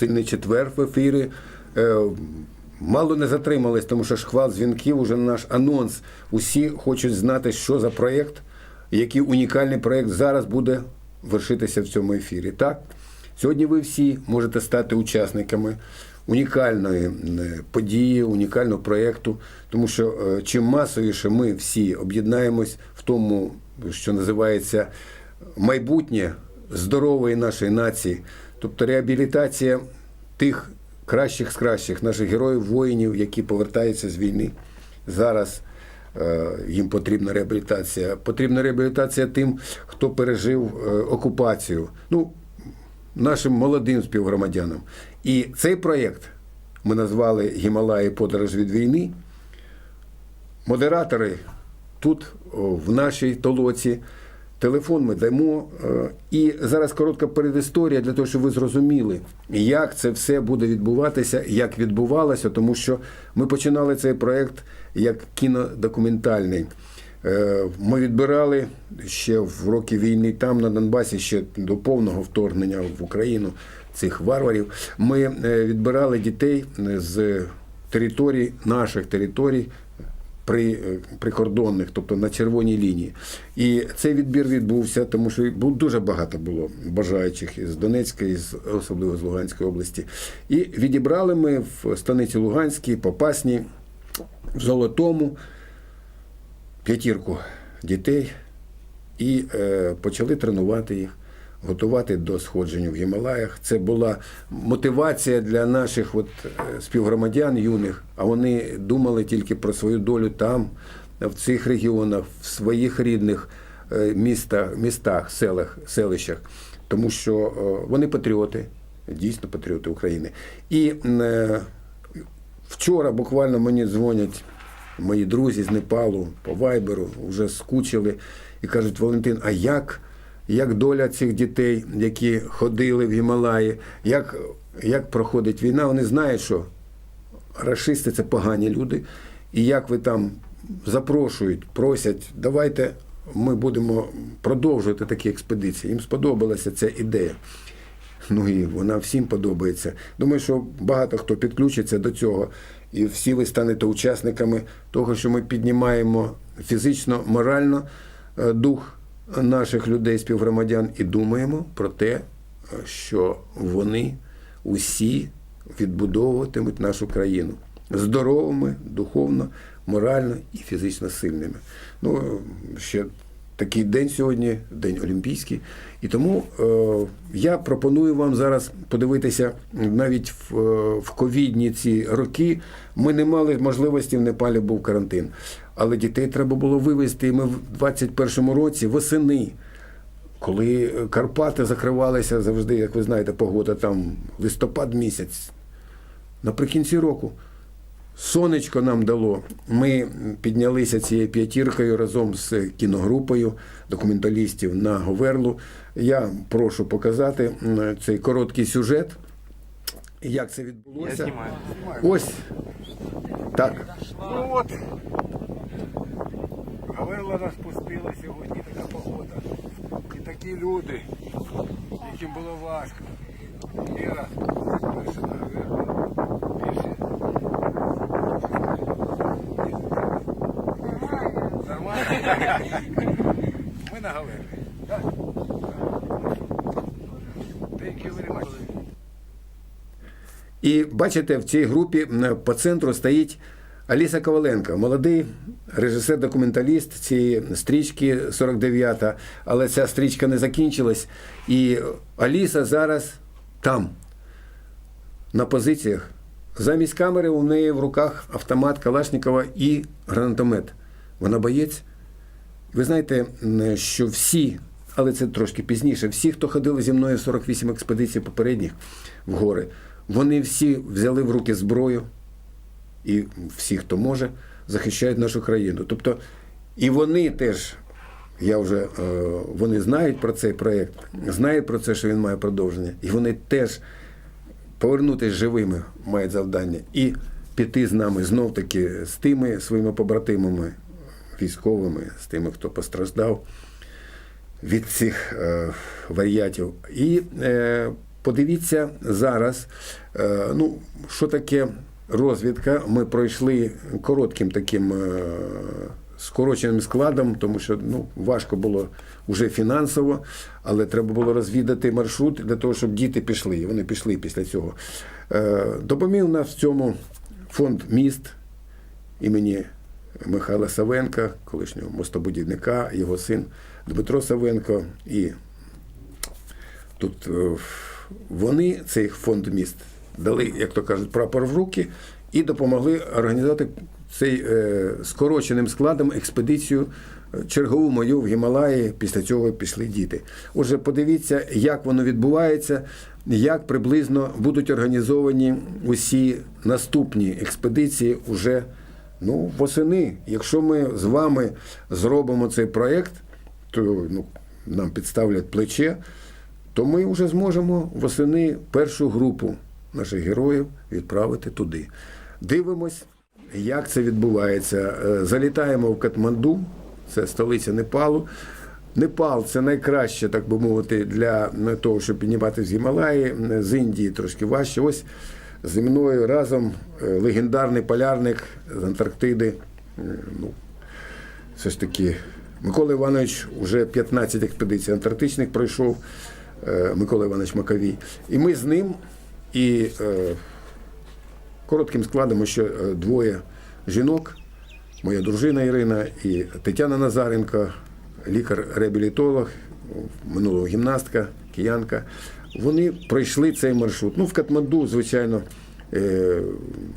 сильний четвер в ефірі. Е, Мало не затримались, тому що шквал дзвінків, уже наш анонс. Усі хочуть знати, що за проєкт, який унікальний проєкт зараз буде вершитися в цьому ефірі. Так? Сьогодні ви всі можете стати учасниками унікальної е, події, унікального проєкту, тому що е, чим масовіше ми всі об'єднаємось в тому, що називається майбутнє здорової нашої нації, тобто реабілітація тих кращих з кращих наших героїв, воїнів, які повертаються з війни. Зараз е, їм потрібна реабілітація. Потрібна реабілітація тим, хто пережив е, окупацію. Ну, нашим молодим співгромадянам. І цей проєкт ми назвали Гімалаї подорож від війни. Модератори тут, в нашій толоці. Телефон ми даємо. е, І зараз коротка передісторія для того, щоб ви зрозуміли, як це все буде відбуватися, як відбувалося, тому що ми починали цей проєкт як кінодокументальний. Е, Ми відбирали ще в роки війни там на Донбасі, ще до повного вторгнення в Україну цих варварів. Ми е, відбирали дітей з територій, наших територій, при, е, прикордонних, тобто на червоній лінії. І цей відбір відбувся, тому що дуже багато було бажаючих із Донецької, з, особливо з Луганської області. І відібрали ми в станиці Луганській, Попасній, в Золотому п'ятірку дітей і е, почали тренувати їх. Готувати до сходження в Гімалаях. Це була мотивація для наших от, е, співгромадян юних, а вони думали тільки про свою долю там, в цих регіонах, в своїх рідних е, містах, містах селах, селищах, тому що е, вони патріоти, дійсно патріоти України. І вчора буквально мені дзвонять мої друзі з Непалу по Вайберу, вже скучили і кажуть: Валентин, а як? Як доля цих дітей, які ходили в Гімалаї, як, як проходить війна, вони знають, що рашисти це погані люди, і як ви там запрошують, просять, давайте ми будемо продовжувати такі експедиції. Їм сподобалася ця ідея. Ну і вона всім подобається. Думаю, що багато хто підключиться до цього, і всі ви станете учасниками того, що ми піднімаємо фізично, морально е, дух наших людей, співгромадян, і думаємо про те, що вони усі відбудовуватимуть нашу країну здоровими, духовно, морально і фізично сильними. Ну, ще такий день сьогодні, день Олімпійський. І тому е, я пропоную вам зараз подивитися навіть в, е, в ковідні ці роки. Ми не мали можливості в Непалі був карантин. Але дітей треба було вивезти. І ми в 21-му році восени. Коли Карпати закривалися завжди, як ви знаєте, погода там листопад місяць. Наприкінці року сонечко нам дало. Ми піднялися цією п'ятіркою разом з кіногрупою документалістів на Говерлу. Я прошу показати цей короткий сюжет. Як це відбулося? Ось так. Ну от. Гаверла нас пустила сьогодні така погода. І такі люди, яким було важко. Іра, перша на Гаверлу, більше. Нормально? Ми на much. І бачите, в цій групі по центру стоїть Аліса Коваленко, молодий режисер-документаліст цієї стрічки 49-та, але ця стрічка не закінчилась. І Аліса зараз там, на позиціях. Замість камери у неї в руках автомат Калашникова і гранатомет. Вона боєць. Ви знаєте, що всі, але це трошки пізніше, всі, хто ходили зі мною 48 експедицій попередніх в гори, вони всі взяли в руки зброю, і всі, хто може, захищають нашу країну. Тобто, і вони теж, я вже, е, вони знають про цей проєкт, знають про це, що він має продовження, і вони теж повернутися живими мають завдання і піти з нами знов таки з тими своїми побратимами, військовими, з тими, хто постраждав від цих е, варіатів. І е, подивіться зараз, е, ну, що таке розвідка. Ми пройшли коротким таким скороченим складом, тому що ну, важко було вже фінансово, але треба було розвідати маршрут для того, щоб діти пішли. І Вони пішли після цього. Допоміг нас в цьому фонд міст імені Михайла Савенка, колишнього мостобудівника, його син Дмитро Савенко. І тут е, вони, цей фонд міст, дали, як то кажуть, прапор в руки і допомогли організувати цей е, скороченим складом експедицію чергову мою в Гімалаї. Після цього пішли діти. Отже, подивіться, як воно відбувається, як приблизно будуть організовані усі наступні експедиції уже ну, восени. Якщо ми з вами зробимо цей проєкт, то ну, нам підставлять плече, то ми вже зможемо восени першу групу наших героїв відправити туди. Дивимось, як це відбувається. Е, Залітаємо в Катманду, це столиця Непалу. Непал це найкраще, так би мовити, для того, щоб піднімати з Гімалаї. З Індії трошки важче. Ось зі мною разом е, легендарний полярник з Антарктиди. Е, Ну, все ж таки, Микола Іванович вже 15 експедицій антарктичних пройшов, е, Микола Іванович Маковій. І ми з ним і коротким складом ще двоє жінок, моя дружина Ірина і Тетяна Назаренко, лікар-реабілітолог, минулого гімнастка, киянка. Вони пройшли цей маршрут. Ну, в Катманду, звичайно, е,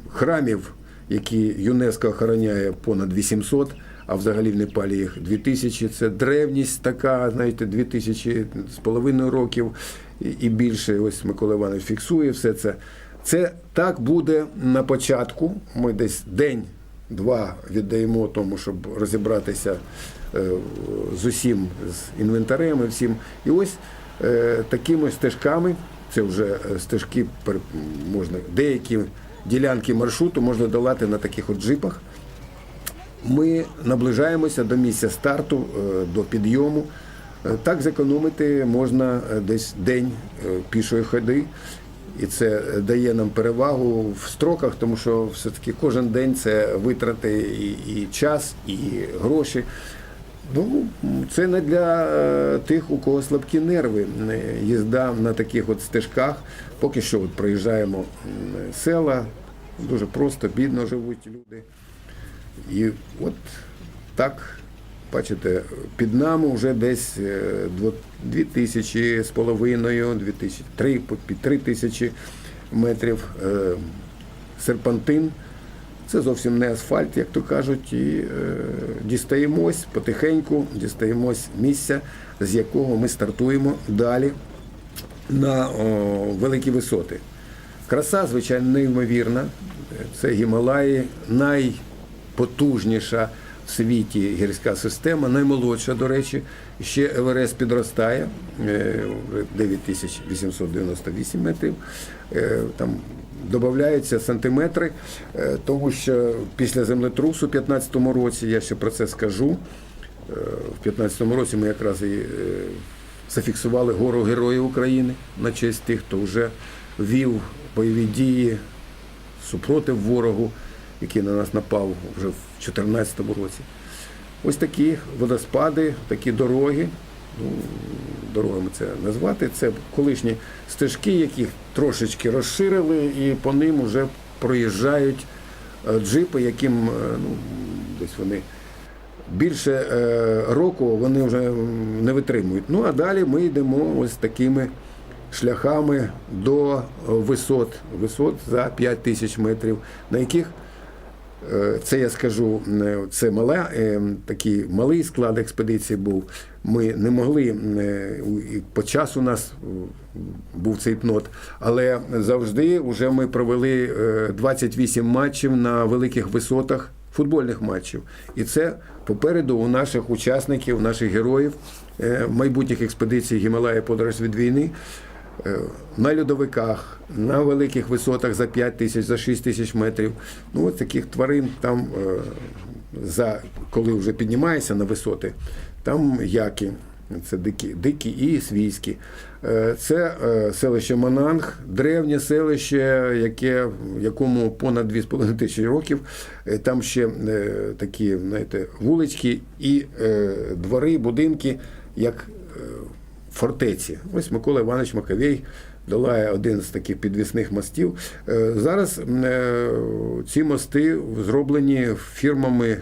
храмів, які ЮНЕСКО охороняє понад 800, а взагалі в Непалі їх 2000. Це древність така, знаєте, 2000 з половиною років і- більше. Ось Микола Іванович фіксує все це. Це так буде на початку. Ми десь день-два віддаємо тому, щоб розібратися е, з усім, з інвентарем і всім. І ось такими стежками, це вже е, стежки можна, деякі ділянки маршруту можна долати на таких от джипах. Ми наближаємося до місця старту, е, до підйому. Е, Так зекономити можна е, десь день е, пішої ходи. І це дає нам перевагу в строках, тому що все-таки кожен день це витрати і, і час, і гроші. Ну, це не для е, тих, у кого слабкі нерви. Е, Їзда на таких от стежках. Поки що от проїжджаємо села, дуже просто, бідно живуть люди. І от так, бачите, під нами вже десь е, дві тисячі з половиною, дві тисячі, три, під три тисячі метрів серпантин. Це зовсім не асфальт, як то кажуть, і е, дістаємось потихеньку, дістаємось місця, з якого ми стартуємо далі на великі висоти. Краса, звичайно, неймовірна. Це Гімалаї, найпотужніша в світі гірська система, наймолодша, до речі. Ще Еверест підростає, е, вже 9898 метрів. Е, Там додаються сантиметри, е, тому що після землетрусу у 2015 році, я ще про це скажу, Е, В 2015 році ми якраз і е, зафіксували гору Героїв України на честь тих, хто вже вів бойові дії супротив ворогу, який на нас напав вже в 2014 році. Ось такі водоспади, такі дороги. Ну, дорогами це назвати. Це колишні стежки, яких трошечки розширили, і по ним вже проїжджають е, джипи, яким е, ну, десь вони більше е, року вони вже не витримують. Ну а далі ми йдемо ось такими шляхами до висот, висот за 5 тисяч метрів, на яких це я скажу, це мала, е, такий малий склад експедиції був. Ми не могли е, по часу у нас е, був цей пнот, але завжди вже ми провели е, 28 матчів на великих висотах футбольних матчів. І це попереду у наших учасників, наших героїв е, майбутніх експедицій Гімалая подорож від війни. е, На льодовиках, на великих висотах за 5 тисяч, за 6 тисяч метрів. Ну, от таких тварин там, е, за, коли вже піднімаєшся на висоти, там яки. Це дикі, дикі і свійські. Е, Це е, селище Мананг, древнє селище, яке, якому понад 2,5 тисячі років. Е, Там ще такі знаєте, вулички і двори, будинки, як фортеці. Ось Микола Іванович Маковей долає один з таких підвісних мостів. Зараз ці мости зроблені фірмами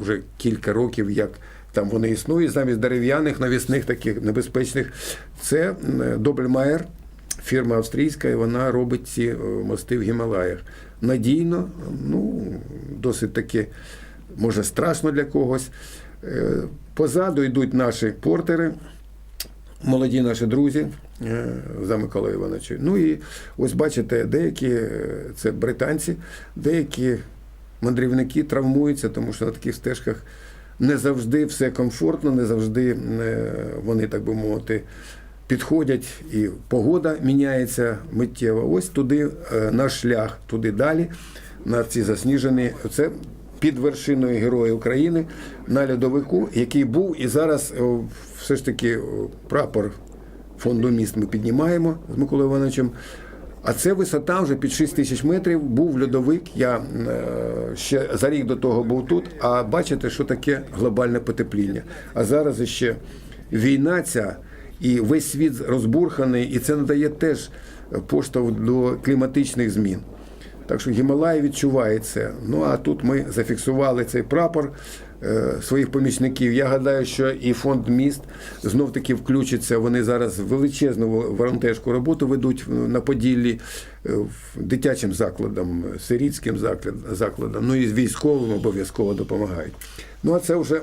вже кілька років, як там вони існують, замість дерев'яних навісних таких небезпечних. Це м, Добельмайер, фірма австрійська, і вона робить ці е, мости в Гімалаях. Надійно, ну, досить таки, може, страшно для когось. Е, Позаду йдуть наші портери, молоді наші друзі е, за Миколою Івановичем. Ну і ось бачите, деякі це британці, деякі мандрівники травмуються, тому що на таких стежках не завжди все комфортно, не завжди е, вони, так би мовити, підходять, і погода міняється миттєво. Ось туди е, наш шлях, туди далі, на ці засніжені. Це під вершиною Героя України на льодовику, який був і зараз е, все ж таки прапор фонду міст ми піднімаємо з Миколою Івановичем. А це висота вже під 6 тисяч метрів. Був льодовик. Я е, ще за рік до того був тут. А бачите, що таке глобальне потепління. А зараз ще війна ця, і весь світ розбурханий, і це надає теж поштовх до кліматичних змін. Так що Гімалай відчуває це. Ну а тут ми зафіксували цей прапор своїх помічників. Я гадаю, що і фонд міст знов таки включиться. Вони зараз величезну волонтерську роботу ведуть на Поділлі е, дитячим закладам, сирітським заклад- закладам, ну і військовим обов'язково допомагають. Ну а це вже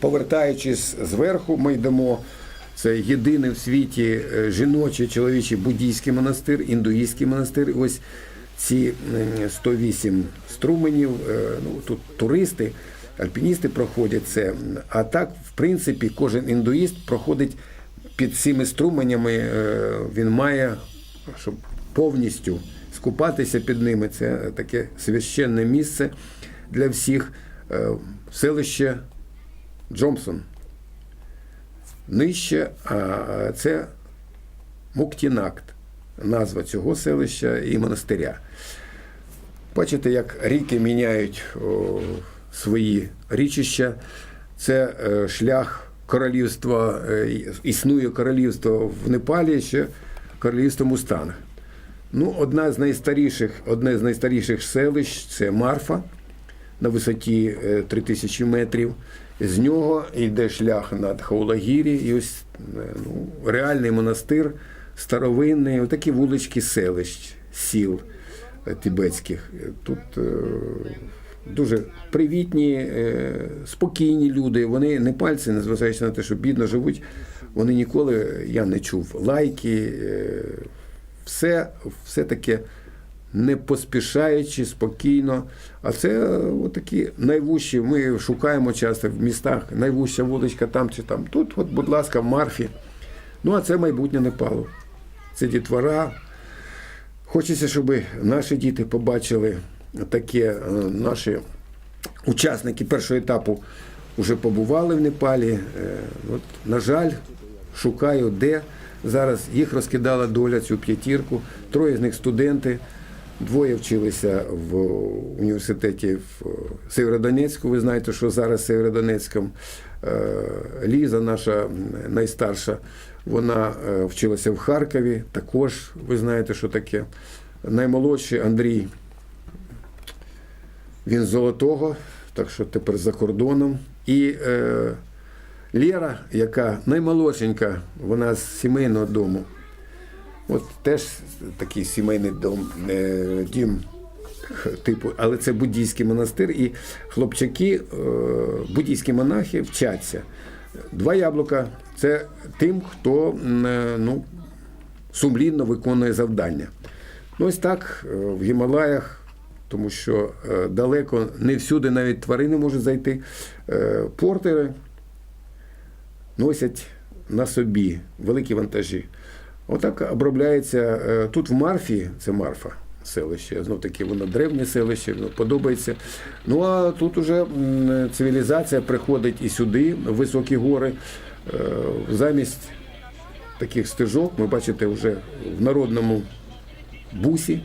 повертаючись зверху, ми йдемо. Це єдиний в світі е, жіночий чоловічий буддійський монастир, індуїстський монастир. Ось ці е, 108 струменів. е, Ну тут туристи, альпіністи проходять це. А так, в принципі, кожен індуїст проходить під цими струменями. е, Він має, щоб повністю скупатися під ними. Це таке священне місце для всіх. Е, Селище Джомсон. Нижче, а це Муктінакт, назва цього селища і монастиря. Бачите, як ріки міняють свої річища. Це е, шлях королівства, е, існує королівство в Непалі, ще королівство Мустанг. Ну, одна з найстаріших, одне з найстаріших селищ це Марфа на висоті е, 3000 метрів. З нього йде шлях над Хаулагірі, і ось е, ну, реальний монастир, старовинний, отакі вулички селищ, сіл е, тибетських. Е, Тут е, дуже привітні, е, спокійні люди. Вони не пальці, незважаючи на те, що бідно живуть. Вони ніколи, я не чув лайки, е, все, все таке не поспішаючи, спокійно. А це е, такі найвужчі. Ми шукаємо часто в містах найвужча вуличка там чи там. Тут, от, будь ласка, в Марфі. Ну, а це майбутнє Непалу. Це дітвора. Хочеться, щоб наші діти побачили таке, е, наші учасники першого етапу вже побували в Непалі. Е, От, на жаль, шукаю, де зараз їх розкидала доля цю п'ятірку. Троє з них студенти. Двоє вчилися в університеті в Северодонецьку. Ви знаєте, що зараз в Северодонецькому е, Ліза, наша найстарша, вона е, вчилася в Харкові. Також ви знаєте, що таке. Наймолодший Андрій він золотого, так що тепер за кордоном. І е, Лєра, яка наймолодшенька, вона з сімейного дому. От теж такий сімейний дом, е, дім, типу, але це буддійський монастир, і хлопчаки, е, буддійські монахи вчаться. Два яблука це тим, хто е, ну, сумлінно виконує завдання. Ну, ось так е, в Гімалаях, тому що е, далеко не всюди навіть тварини можуть зайти. Е, Портери носять на собі великі вантажі. Отак обробляється е, тут в Марфі, це Марфа. Селище, знов таки воно древнє селище, воно подобається. Ну а тут уже цивілізація приходить і сюди, в високі гори. Замість таких стежок ми бачите вже в народному бусі.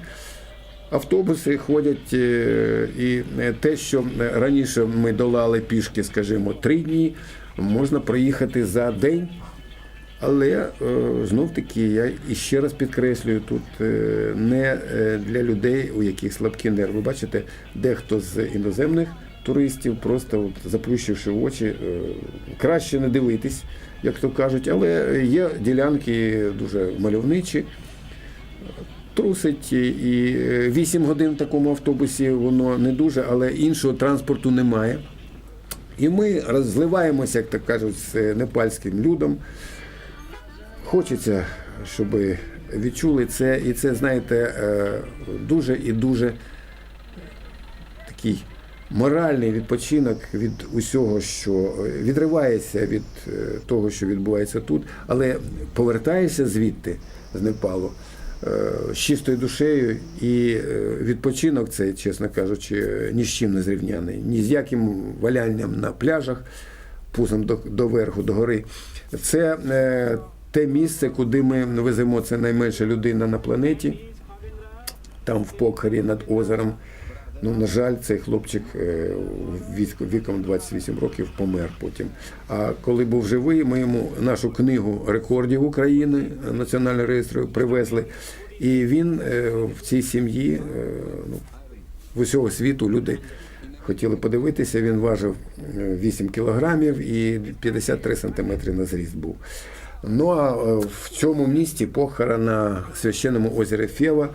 Автобуси ходять, е, і е, те, що раніше ми долали пішки, скажімо, три дні, можна проїхати за день. Але е, знов таки я іще раз підкреслюю, тут е, не е, для людей, у яких слабкі нерви. Бачите, дехто з іноземних туристів, просто от, заплющивши очі, е, краще не дивитись, як то кажуть, але є ділянки дуже мальовничі. Трусить і 8 годин в такому автобусі воно не дуже, але іншого транспорту немає. І ми розливаємося, як так кажуть, з непальським людом. Хочеться, щоб відчули це, і це, знаєте, е, дуже і дуже такий моральний відпочинок від усього, що е, відривається від е, того, що відбувається тут, але повертаєшся звідти з Непалу е, з чистою душею, і е, відпочинок цей, чесно кажучи, е, ні з чим не зрівняний, ні з яким валянням на пляжах, пузом до, до верху, до гори. Це е, те місце, куди ми веземо це найменша людина на планеті, там в покорі над озером. Ну, на жаль, цей хлопчик е, віком 28 років помер потім. А коли був живий, ми йому нашу книгу рекордів України національного реєстру привезли. І він е, в цій сім'ї е, ну, в усього світу люди хотіли подивитися. Він важив е, 8 кілограмів і 53 сантиметри на зріст був. Ну а е, в цьому місті Похара на священному озері Фєва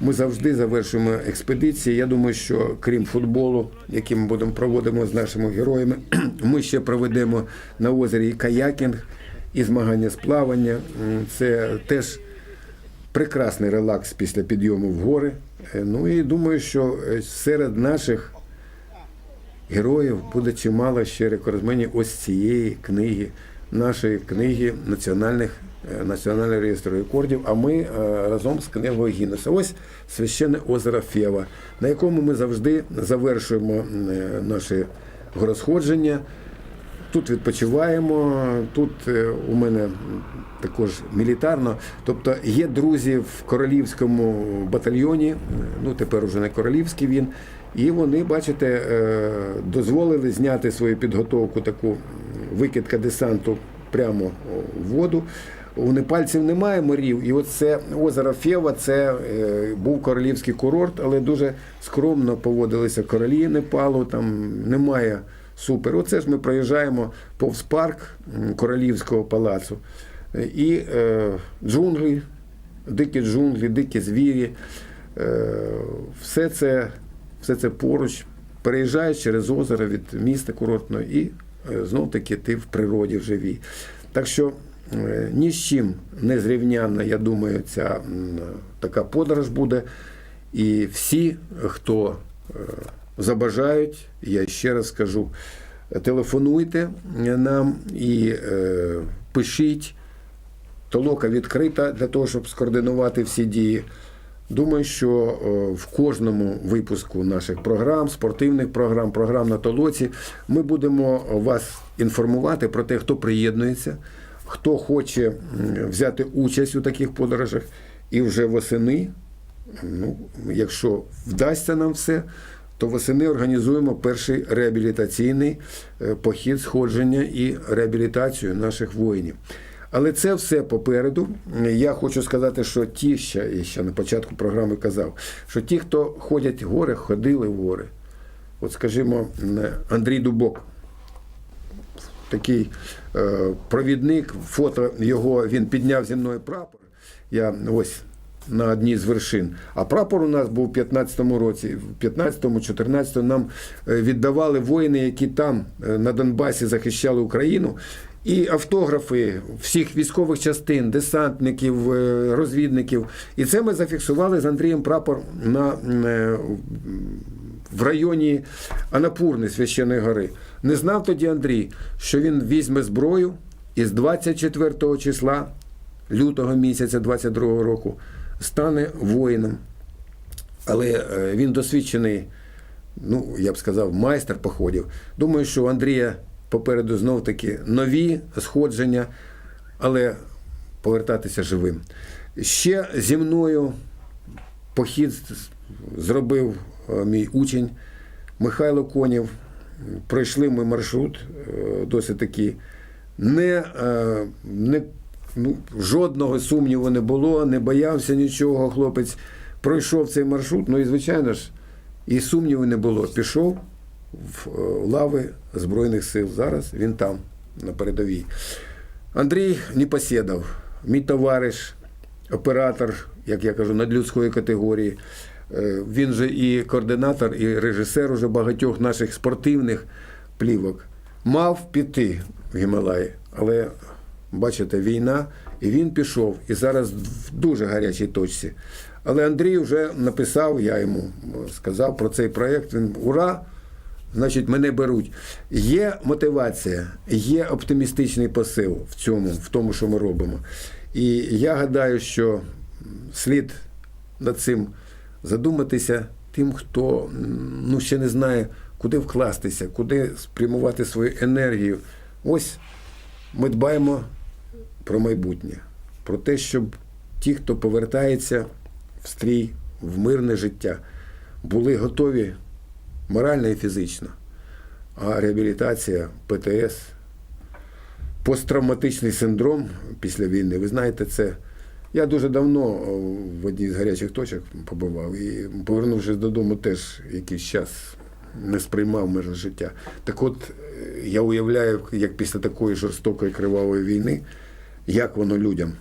ми завжди завершуємо експедиції. Я думаю, що крім футболу, який ми будемо проводимо з нашими героями, ми ще проведемо на озері і каякінг, і змагання з плавання. Це теж прекрасний релакс після підйому в гори. Е, Ну і думаю, що е, серед наших героїв буде чимало ще рекордсменів ось цієї книги, нашої книги національних. е, Національний реєстр рекордів, а ми е, разом з книгою Гіннеса. Ось священне озеро Фєва, на якому ми завжди завершуємо е, наші горосходження. Тут відпочиваємо, тут у мене також мілітарно. Тобто є друзі в королівському батальйоні, ну тепер уже не королівський він, і вони, бачите, дозволили зняти свою підготовку таку викидка десанту прямо в воду. У непальців немає морів, і от це озеро Фєва, це е, був королівський курорт, але дуже скромно поводилися королі Непалу, там немає супер. Оце ж ми проїжджаємо повз парк королівського палацу. І е, джунглі, дикі джунглі, дикі звірі. Е, все, це, все це поруч. Переїжджаєш через озеро від міста курортного і знов таки ти в природі в живій. Так що е, ні з чим не зрівнянна, я думаю, ця така подорож буде. І всі, хто е, забажають, я ще раз скажу, телефонуйте нам і е, пишіть. Толока відкрита для того, щоб скоординувати всі дії. Думаю, що е, в кожному випуску наших програм, спортивних програм, програм на толоці, ми будемо вас інформувати про те, хто приєднується, хто хоче взяти участь у таких подорожах. І вже восени, ну, якщо вдасться нам все, то восени організуємо перший реабілітаційний е, похід, сходження і реабілітацію наших воїнів. Але це все попереду. Я хочу сказати, що ті, ще, я ще на початку програми казав, що ті, хто ходять в гори, ходили в гори. От, скажімо, Андрій Дубок, такий е, провідник, фото його, він підняв зі мною прапор. Я ось на одній з вершин. А прапор у нас був у 15-му році. В 15-му, 14-му нам е, віддавали воїни, які там е, на Донбасі захищали Україну. І автографи всіх військових частин, десантників, е, розвідників. І це ми зафіксували з Андрієм прапор на, е, в районі Анапурни Священої гори. Не знав тоді Андрій, що він візьме зброю і з 24 числа лютого місяця 22 року стане воїном. Але е, він досвідчений, ну, я б сказав, майстер походів. Думаю, що Андрія попереду знов таки нові сходження, але повертатися живим. Ще зі мною похід зробив е, мій учень Михайло Конєв. Пройшли ми маршрут е, досить таки не, е, не ну, жодного сумніву не було, не боявся нічого. Хлопець пройшов цей маршрут. Ну і звичайно ж, і сумніву не було. Пішов в е, лави Збройних сил. Зараз він там, на передовій. Андрій Непоседов, мій товариш, оператор, як я кажу, надлюдської категорії. Е, Він же і координатор, і режисер уже багатьох наших спортивних плівок. Мав піти в Гімалаї, але бачите, війна, і він пішов. І зараз в дуже гарячій точці. Але Андрій вже написав, я йому сказав про цей проєкт. Він ура! Значить, мене беруть. Є мотивація, є оптимістичний посил в цьому, в тому, що ми робимо. І я гадаю, що слід над цим задуматися тим, хто ну, ще не знає, куди вкластися, куди спрямувати свою енергію. Ось ми дбаємо про майбутнє, про те, щоб ті, хто повертається в стрій, в мирне життя, були готові морально і фізично. А реабілітація, ПТС, посттравматичний синдром після війни, ви знаєте, це. Я дуже давно в одній з гарячих точок побував і, повернувшись додому, теж якийсь час не сприймав мирне життя. Так от е, я уявляю, як після такої жорстокої кривавої війни, як воно людям.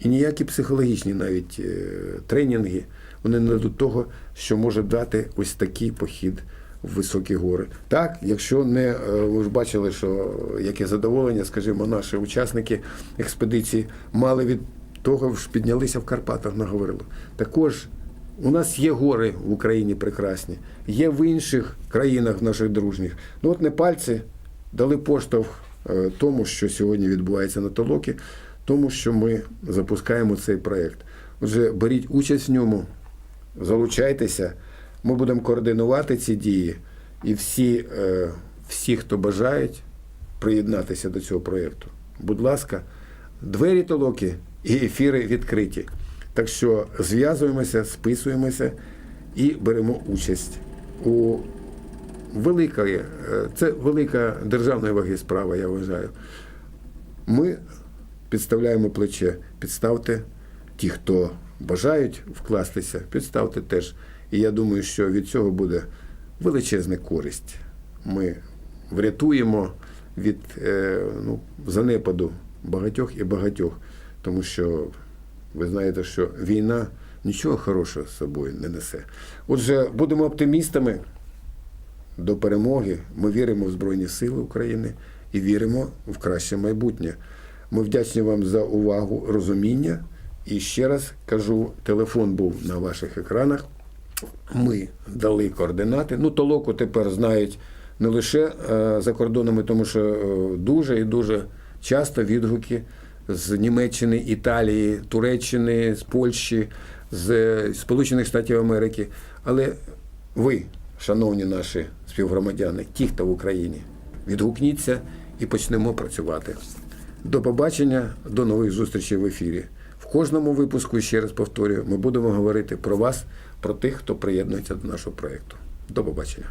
І ніякі психологічні навіть е, тренінги вони не дадуть того, що може дати ось такий похід в високі гори. Так, якщо не е, ви ж бачили, що яке задоволення, скажімо, наші учасники експедиції мали від того, що піднялися в Карпатах на. Також у нас є гори в Україні прекрасні, є в інших країнах наших дружніх. Ну от непальці дали поштовх е, тому, що сьогодні відбувається на Толокі, тому що ми запускаємо цей проєкт. Отже, беріть участь в ньому, залучайтеся. Ми будемо координувати ці дії, і всі, е, всі, хто бажають приєднатися до цього проєкту, будь ласка, двері толоки і ефіри відкриті. Так що зв'язуємося, списуємося і беремо участь у великої, е, це велика державної ваги справа, я вважаю. Ми підставляємо плече, підставте ті, хто бажають вкластися, підставте теж. І я думаю, що від цього буде величезна користь. Ми врятуємо від е, ну, занепаду багатьох і багатьох, тому що ви знаєте, що війна нічого хорошого з собою не несе. Отже, будемо оптимістами до перемоги. Ми віримо в Збройні Сили України і віримо в краще майбутнє. Ми вдячні вам за увагу, розуміння. І ще раз кажу, телефон був на ваших екранах. Ми дали координати. Ну, толоку тепер знають не лише е, за кордонами, тому що е, дуже і дуже часто відгуки з Німеччини, Італії, Туреччини, з Польщі, з е, Сполучених Штатів Америки. Але ви, шановні наші співгромадяни, ті, хто в Україні, відгукніться і почнемо працювати. До побачення, до нових зустрічей в ефірі. В кожному випуску, ще раз повторюю, ми будемо говорити про вас, про тих, хто приєднується до нашого проєкту. До побачення.